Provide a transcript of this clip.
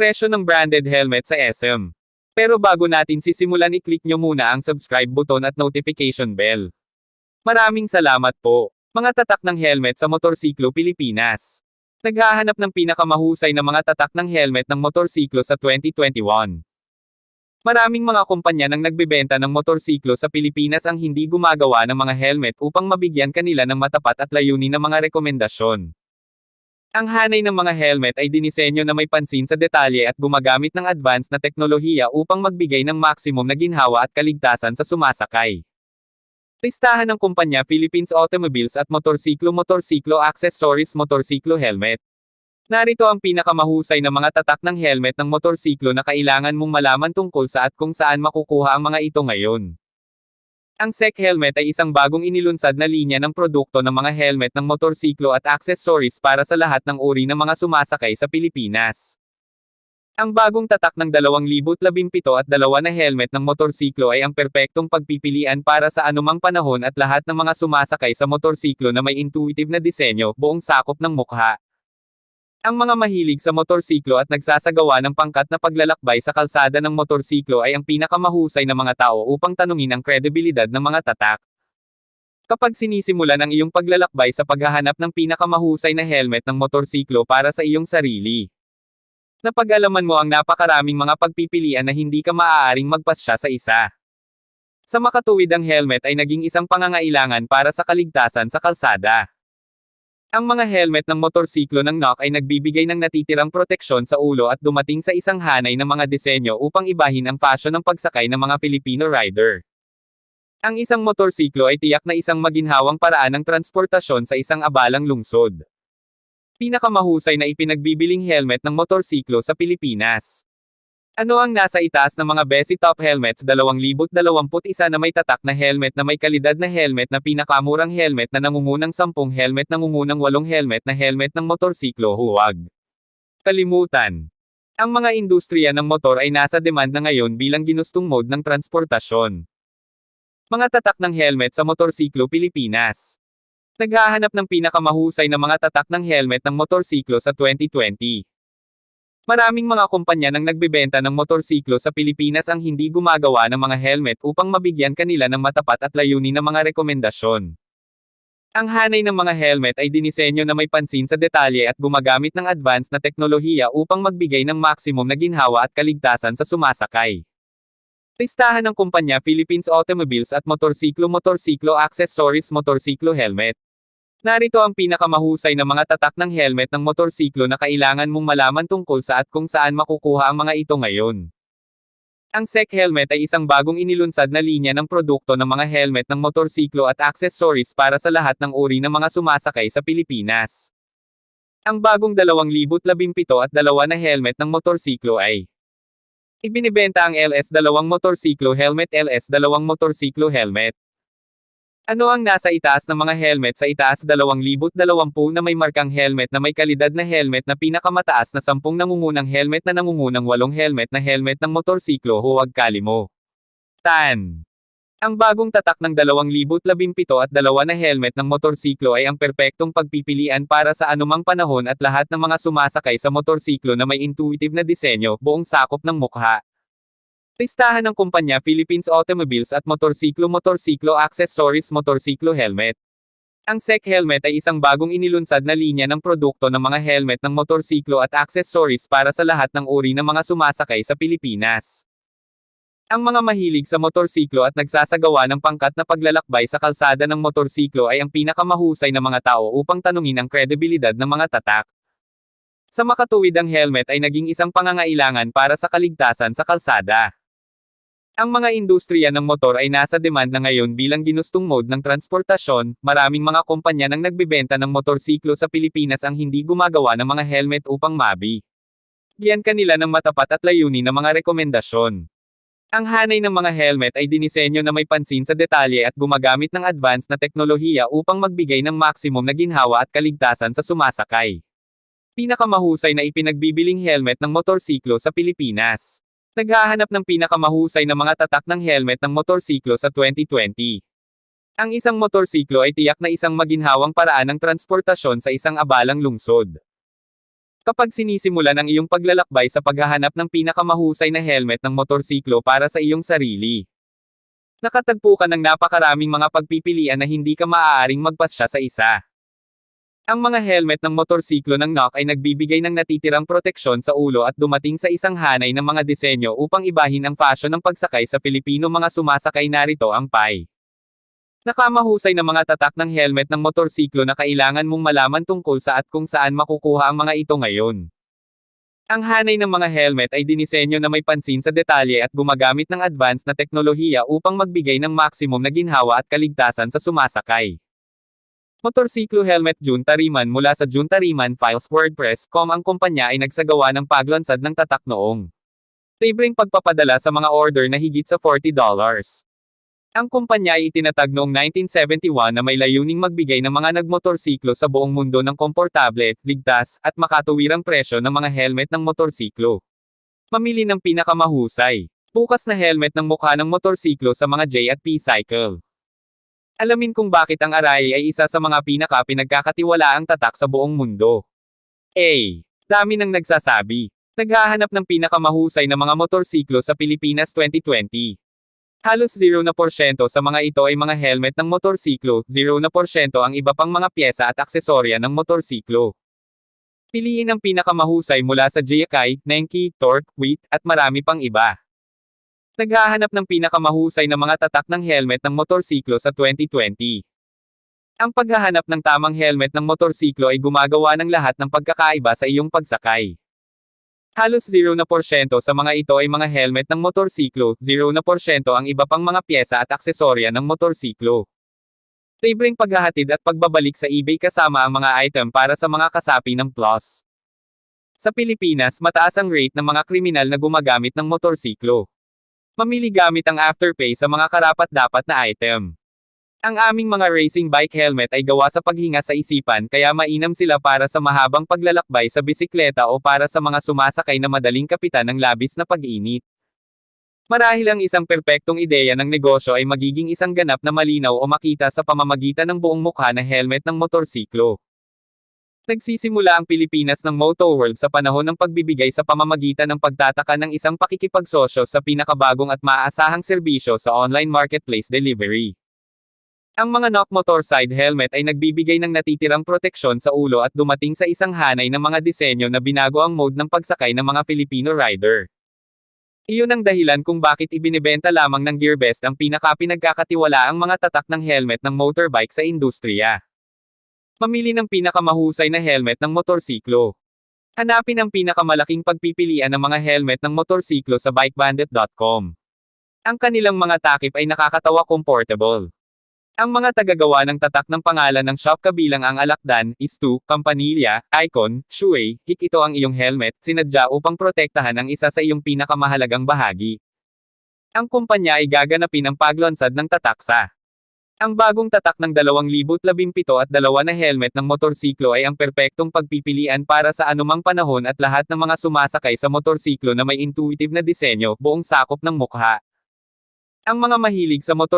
Presyo ng branded helmet sa SM. Pero bago natin sisimulan i-click nyo muna ang subscribe button at notification bell. Maraming salamat po. Mga tatak ng helmet sa Motorsiklo Pilipinas. Naghahanap ng pinakamahusay na mga tatak ng helmet ng motorsiklo sa 2021. Maraming mga kumpanya nang nagbebenta ng motorsiklo sa Pilipinas ang hindi gumagawa ng mga helmet upang mabigyan kanila ng matapat at layunin na mga rekomendasyon. Ang hanay ng mga helmet ay dinisenyo na may pansin sa detalye at gumagamit ng advanced na teknolohiya upang magbigay ng maximum na ginhawa at kaligtasan sa sumasakay. Listahan ng kumpanya Philippines Automobiles at Motorsiklo Motorsiklo Accessories Motorsiklo Helmet. Narito ang pinakamahusay na mga tatak ng helmet ng motorsiklo na kailangan mong malaman tungkol sa at kung saan makukuha ang mga ito ngayon. Ang SEC helmet ay isang bagong inilunsad na linya ng produkto ng mga helmet ng motorsiklo at accessories para sa lahat ng uri ng mga sumasakay sa Pilipinas. Ang bagong tatak ng 2017 at dalawa na helmet ng motorsiklo ay ang perpektong pagpipilian para sa anumang panahon at lahat ng mga sumasakay sa motorsiklo na may intuitive na disenyo, buong sakop ng mukha. Ang mga mahilig sa motorsiklo at nagsasagawa ng pangkat na paglalakbay sa kalsada ng motorsiklo ay ang pinakamahusay na mga tao upang tanungin ang kredibilidad ng mga tatak. Kapag sinisimulan ang iyong paglalakbay sa paghahanap ng pinakamahusay na helmet ng motorsiklo para sa iyong sarili. Napag-alaman mo ang napakaraming mga pagpipilian na hindi ka maaaring magpasya sa isa. Sa makatuwid ang helmet ay naging isang pangangailangan para sa kaligtasan sa kalsada. Ang mga helmet ng motorsiklo ng NOC ay nagbibigay ng natitirang proteksyon sa ulo at dumating sa isang hanay ng mga disenyo upang ibahin ang fashion ng pagsakay ng mga Filipino rider. Ang isang motorsiklo ay tiyak na isang maginhawang paraan ng transportasyon sa isang abalang lungsod. Pinakamahusay na ipinagbibiling helmet ng motorsiklo sa Pilipinas. Ano ang nasa itaas ng mga Besi Top Helmets 2021 na may tatak na helmet na may kalidad na helmet na pinakamurang helmet na nangungunang 10 helmet nangungunang 8 helmet na helmet ng motorsiklo huwag. Kalimutan. Ang mga industriya ng motor ay nasa demand na ngayon bilang ginustong mode ng transportasyon. Mga tatak ng helmet sa motorsiklo Pilipinas. Naghahanap ng pinakamahusay na mga tatak ng helmet ng motorsiklo sa 2020. Maraming mga kumpanya nang nagbebenta ng motorsiklo sa Pilipinas ang hindi gumagawa ng mga helmet upang mabigyan kanila ng matapat at layunin na mga rekomendasyon. Ang hanay ng mga helmet ay dinisenyo na may pansin sa detalye at gumagamit ng advanced na teknolohiya upang magbigay ng maximum na ginhawa at kaligtasan sa sumasakay. Listahan ng kumpanya Philippines Automobiles at Motorsiklo Motorsiklo Accessories Motorsiklo Helmet. Narito ang pinakamahusay na mga tatak ng helmet ng motorsiklo na kailangan mong malaman tungkol sa at kung saan makukuha ang mga ito ngayon. Ang SEC helmet ay isang bagong inilunsad na linya ng produkto ng mga helmet ng motorsiklo at accessories para sa lahat ng uri ng mga sumasakay sa Pilipinas. Ang bagong 2017 at dalawa na helmet ng motorsiklo ay Ibinibenta ang LS2 motorsiklo helmet LS2 motorsiklo helmet. Ano ang nasa itaas ng mga helmet sa itaas 2020 na may markang helmet na may kalidad na helmet na pinakamataas na 10 nangungunang helmet na nangungunang 8 helmet na helmet ng motorsiklo huwag kalimo. Tan. Ang bagong tatak ng 2017 at dalawa na helmet ng motorsiklo ay ang perpektong pagpipilian para sa anumang panahon at lahat ng mga sumasakay sa motorsiklo na may intuitive na disenyo, buong sakop ng mukha. Listahan ng kumpanya Philippines Automobiles at Motorsiklo Motorsiklo Accessories Motorsiklo Helmet. Ang SEC helmet ay isang bagong inilunsad na linya ng produkto ng mga helmet ng motorsiklo at accessories para sa lahat ng uri ng mga sumasakay sa Pilipinas. Ang mga mahilig sa motorsiklo at nagsasagawa ng pangkat na paglalakbay sa kalsada ng motorsiklo ay ang pinakamahusay na mga tao upang tanungin ang kredibilidad ng mga tatak. Sa makatuwid ang helmet ay naging isang pangangailangan para sa kaligtasan sa kalsada. Ang mga industriya ng motor ay nasa demand na ngayon bilang ginustong mode ng transportasyon, maraming mga kumpanya nang nagbebenta ng motorsiklo sa Pilipinas ang hindi gumagawa ng mga helmet upang mabi. Giyan kanila ng matapat at layunin na mga rekomendasyon. Ang hanay ng mga helmet ay dinisenyo na may pansin sa detalye at gumagamit ng advanced na teknolohiya upang magbigay ng maximum na ginhawa at kaligtasan sa sumasakay. Pinakamahusay na ipinagbibiling helmet ng motorsiklo sa Pilipinas. Naghahanap ng pinakamahusay na mga tatak ng helmet ng motorsiklo sa 2020. Ang isang motorsiklo ay tiyak na isang maginhawang paraan ng transportasyon sa isang abalang lungsod. Kapag sinisimulan ang iyong paglalakbay sa paghahanap ng pinakamahusay na helmet ng motorsiklo para sa iyong sarili. Nakatagpo ka ng napakaraming mga pagpipilian na hindi ka maaaring magpasya sa isa. Ang mga helmet ng motorsiklo ng NOC ay nagbibigay ng natitirang proteksyon sa ulo at dumating sa isang hanay ng mga disenyo upang ibahin ang fashion ng pagsakay sa Pilipino mga sumasakay narito ang PAI. Nakamahusay na mga tatak ng helmet ng motorsiklo na kailangan mong malaman tungkol sa at kung saan makukuha ang mga ito ngayon. Ang hanay ng mga helmet ay dinisenyo na may pansin sa detalye at gumagamit ng advanced na teknolohiya upang magbigay ng maximum na ginhawa at kaligtasan sa sumasakay. Motorsiklo Helmet June Tariman mula sa June Tariman Files WordPress.com ang kumpanya ay nagsagawa ng paglansad ng tatak noong. Libreng pagpapadala sa mga order na higit sa $40. Ang kumpanya ay itinatag noong 1971 na may layuning magbigay ng mga nagmotorsiklo sa buong mundo ng komportable, ligtas, at makatuwirang presyo ng mga helmet ng motorsiklo. Mamili ng pinakamahusay. Bukas na helmet ng mukha ng motorsiklo sa mga J at P cycle. Alamin kung bakit ang Arai ay isa sa mga pinaka pinagkakatiwalaang tatak sa buong mundo. A. Dami ng nagsasabi. Naghahanap ng pinakamahusay na mga motorsiklo sa Pilipinas 2020. Halos 0 na porsyento sa mga ito ay mga helmet ng motorsiklo, 0 na porsyento ang iba pang mga pyesa at aksesorya ng motorsiklo. Piliin ang pinakamahusay mula sa Jiakai, Nenki, Torque, Wheat, at marami pang iba. Naghahanap ng pinakamahusay na mga tatak ng helmet ng motorsiklo sa 2020. Ang paghahanap ng tamang helmet ng motorsiklo ay gumagawa ng lahat ng pagkakaiba sa iyong pagsakay. Halos 0 na porsyento sa mga ito ay mga helmet ng motorsiklo, 0 na porsyento ang iba pang mga pyesa at aksesorya ng motorsiklo. Libreng paghahatid at pagbabalik sa eBay kasama ang mga item para sa mga kasapi ng Plus. Sa Pilipinas, mataas ang rate ng mga kriminal na gumagamit ng motorsiklo. Mamili gamit ang Afterpay sa mga karapat-dapat na item. Ang aming mga racing bike helmet ay gawa sa paghinga sa isipan kaya mainam sila para sa mahabang paglalakbay sa bisikleta o para sa mga sumasakay na madaling kapitan ng labis na pag-init. Marahil ang isang perpektong ideya ng negosyo ay magiging isang ganap na malinaw o makita sa pamamagitan ng buong mukha na helmet ng motorsiklo. Nagsisimula ang Pilipinas ng Moto World sa panahon ng pagbibigay sa pamamagitan ng pagtataka ng isang pakikipagsosyo sa pinakabagong at maaasahang serbisyo sa online marketplace delivery. Ang mga knock motor side helmet ay nagbibigay ng natitirang proteksyon sa ulo at dumating sa isang hanay ng mga disenyo na binago ang mode ng pagsakay ng mga Filipino rider. Iyon ang dahilan kung bakit ibinebenta lamang ng Gearbest ang pinakapinagkakatiwalaang mga tatak ng helmet ng motorbike sa industriya. Mamili ng pinakamahusay na helmet ng motorsiklo. Hanapin ang pinakamalaking pagpipilian ng mga helmet ng motorsiklo sa bikebandit.com. Ang kanilang mga takip ay nakakatawa comfortable. Ang mga tagagawa ng tatak ng pangalan ng shop kabilang ang Alakdan, Istu, Campanilla, Icon, Shuei, Hik ito ang iyong helmet, sinadya upang protektahan ang isa sa iyong pinakamahalagang bahagi. Ang kumpanya ay gaganapin ang paglansad ng tatak sa ang bagong tatak ng 2017 at dalawa na helmet ng motorsiklo ay ang perpektong pagpipilian para sa anumang panahon at lahat ng mga sumasakay sa motorsiklo na may intuitive na disenyo, buong sakop ng mukha. Ang mga mahilig sa motor